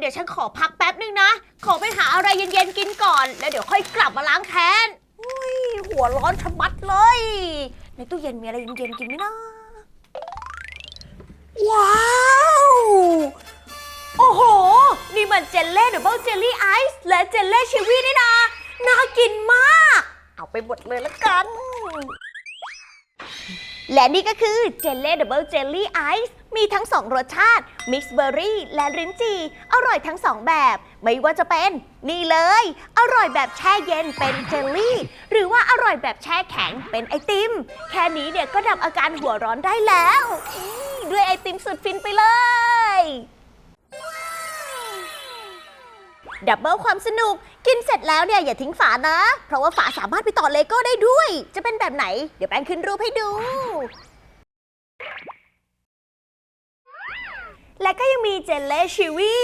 เดี๋ยวฉันขอพักแป๊บนึงนะ ขอไปหาอะไรเย็นๆกินก่อน แล้วเดี๋ยวค่อยกลับมาล้างแค้นอุ้ยหัวร้อนชะมัดเลย ในตู้เย็นมีอะไรเย็นๆกินไหมนะ ว้าวโอ้โห นี่มันเจลเล่ดับเบิลเจลลี่ไอซ์และเจลเล่ชิวี่นี่นะน่ากินมาก เอาไปหมดเลยละกัน และนี่ก็คือเจลเล่ดับเบิลเจลลี่ไอซ์ มีทั้ง2รสชาติมิกซ์เบอร์รี่และลิ้นจี่อร่อยทั้ง2แบบ ไม่ว่าจะเป็น นี่เลย อร่อยแบบแช่เย็นเป็นเจลลี่ หรือว่าอร่อยแบบแช่แข็งเป็นไอติม แค่นี้เนี่ยก็ดับอาการหัวร้อนได้แล้วอืมด้วยไอติมสุดฟินไปเลย ดับเบิลความสนุกกินเสร็จแล้วเนี่ยอย่าทิ้งฝานะ เพราะว่าฝาสามารถไปต่อเลโก้ได้ด้วย จะเป็นแบบไหน เดี๋ยวแป้งขึ้นรูปให้ดู และก็ยังมีเจลเล่ชิวี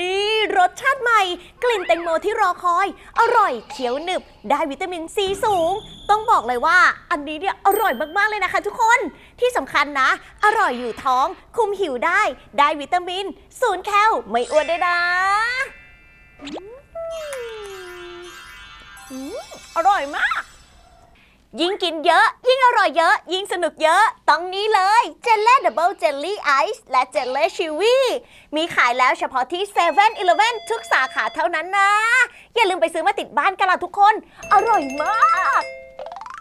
นี่รสชาติใหม่ กลิ่นแตงโมที่รอคอย อร่อยเขียวหนึบ ได้วิตามินซีสูง ต้องบอกเลยว่า อันนี้เนี่ยอร่อยมาก ๆ เลยนะคะทุกคนที่สำคัญนะ อร่อยอยู่ท้อง คุมหิวได้ ได้วิตามินศูนย์แคลไม่อ้วนด้วยนะอร่อยมาก ยิ่งกินเยอะ ยิ่งอร่อยเยอะ ยิ่งสนุกเยอะ ต้องนี้เลยเจลเล่ดับเบิลเจลลี่ไอซ์และเจลเล่ชิวีมีขายแล้วเฉพาะที่7 e เ e ่ e อทุกสาขาเท่านั้นนะ อย่าลืมไปซื้อมาติดบ้านกันล่ะทุกคน อร่อยมาก